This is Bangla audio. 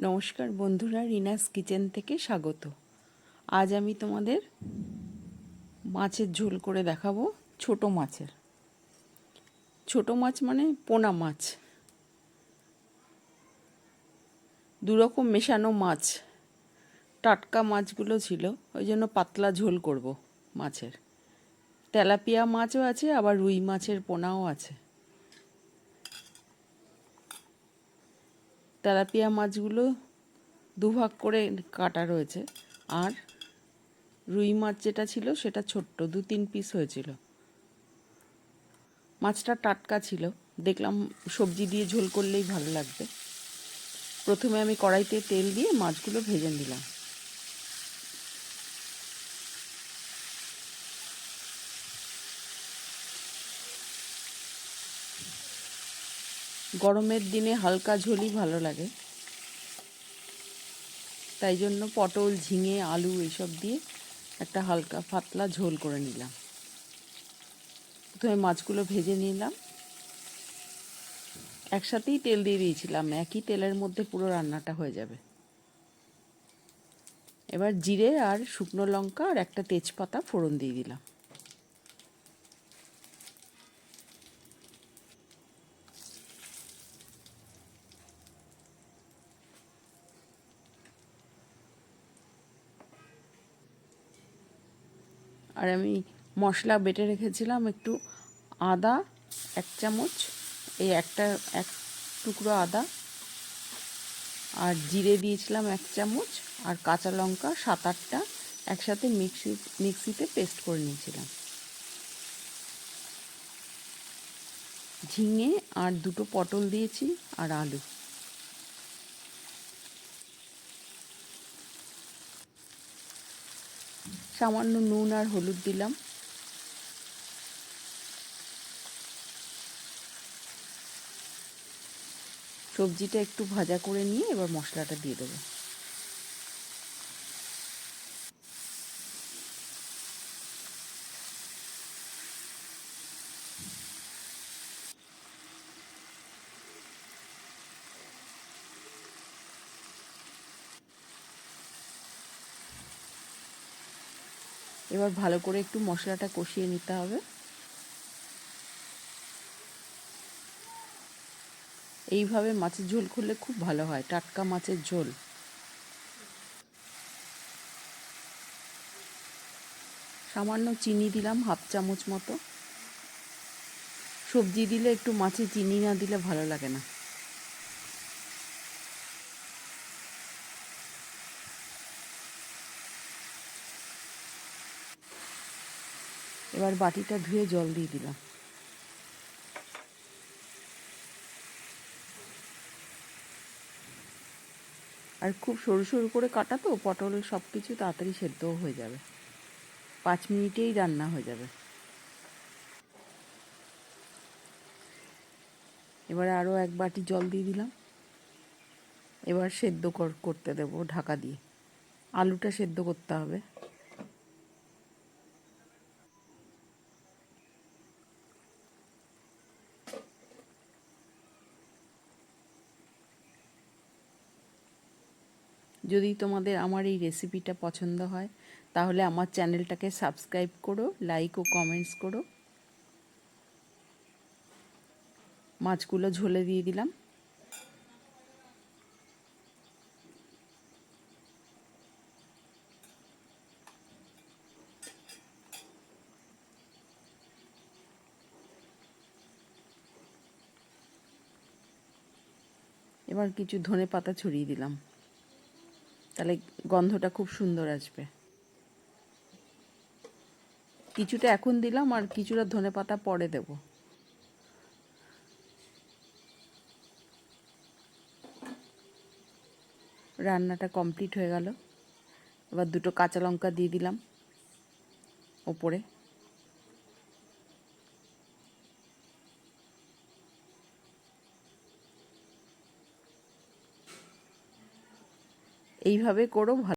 নমস্কার বন্ধুরা, রিনাস কিচেন থেকে স্বাগত। আজ আমি তোমাদের মাছের ঝোল করে দেখাবো ছোট মাছের। ছোট মাছ মানে পোনা মাছ। দুরকম মেশানো মাছ, টাটকা মাছগুলো ছিল, ওই জন্য পাতলা ঝোল করব মাছের। তেলাপিয়া মাছও আছে, আবার রুই মাছের পোনাও আছে। তেলাপিয়া মাছগুলো দুভাগ করে কাটা রয়েছে। আর রুই মাছ যেটা ছিল সেটা ছোট্ট, দু তিন পিস হয়েছিল। মাছটা টাটকা ছিল। দেখলাম সবজি দিয়ে ঝোল করলেই ভালো লাগবে। প্রথমে আমি কড়াইতে তেল দিয়ে মাছগুলো ভেজে নিলাম। গরমের দিনে হালকা ঝোলই ভালো লাগে। তাই জন্য পটল, ঝিঙে, আলু এইসব দিয়ে একটা হালকা পাতলা ঝোল করে নিলাম। প্রথমে মাছগুলো ভেজে নিলাম। একসাথেই তেল দিয়ে দিয়েছিলাম, একই তেলের মধ্যে পুরো রান্নাটা হয়ে যাবে। এবার জিরে আর শুকনো লঙ্কা আর একটা তেজপাতা ফোড়ন দিয়ে দিলাম। আর আমি মশলা বেটে রেখেছিলাম একটু আদা, এক চামচ, এই একটা, এক টুকরো আদা আর জিরে দিয়েছিলাম এক চামচ আর কাঁচা লঙ্কা সাত আটটা একসাথে মিক্সি, মিক্সিতে পেস্ট করে নিয়েছিলাম। ঝিঙে আর দুটো পটল দিয়েছি আর আলু। সামান্য নুন আর হলুদ দিলাম। সবজিটা একটু ভাজা করে নিয়ে এবার মশলাটা দিয়ে দেবো। এবার ভালো করে একটু মশলাটা কষিয়ে নিতে হবে। এইভাবে মাছের ঝোল করলে খুব ভালো হয়, টাটকা মাছের ঝোল। সামান্য চিনি দিলাম, হাফ চামচ মতো। সবজি দিলে একটু মাছে চিনি না দিলে ভালো লাগে না। এবার বাটিটা ধুয়ে জল দিয়ে দিলাম। আর খুব সরু সরু করে কাটা তো পটল সব কিছু তাড়াতাড়ি সেদ্ধও হয়ে যাবে। পাঁচ মিনিটেই রান্না হয়ে যাবে। এবারে আরও এক বাটি জল দিয়ে দিলাম। এবার সেদ্ধ করতে দেবো ঢাকা দিয়ে। আলুটা সেদ্ধ করতে হবে। যদি তোমাদের আমার এই রেসিপিটা পছন্দ হয়, তাহলে আমার চ্যানেলটাকে সাবস্ক্রাইব করো লাইক ও কমেন্টস করো। মাছগুলো ঝোলে দিয়ে দিলাম। এবার কিছু ধনে পাতা ছড়িয়ে দিলাম। তাহলে গন্ধটা খুব সুন্দর আসবে। কিছুটা এখন দিলাম আর কিছুটা ধনে পাতা পরে দেব। রান্নাটা কমপ্লিট হয়ে গেল। এবার দুটো কাঁচা লঙ্কা দিয়ে দিলাম। ওপরে। এইভাবে করো ভালো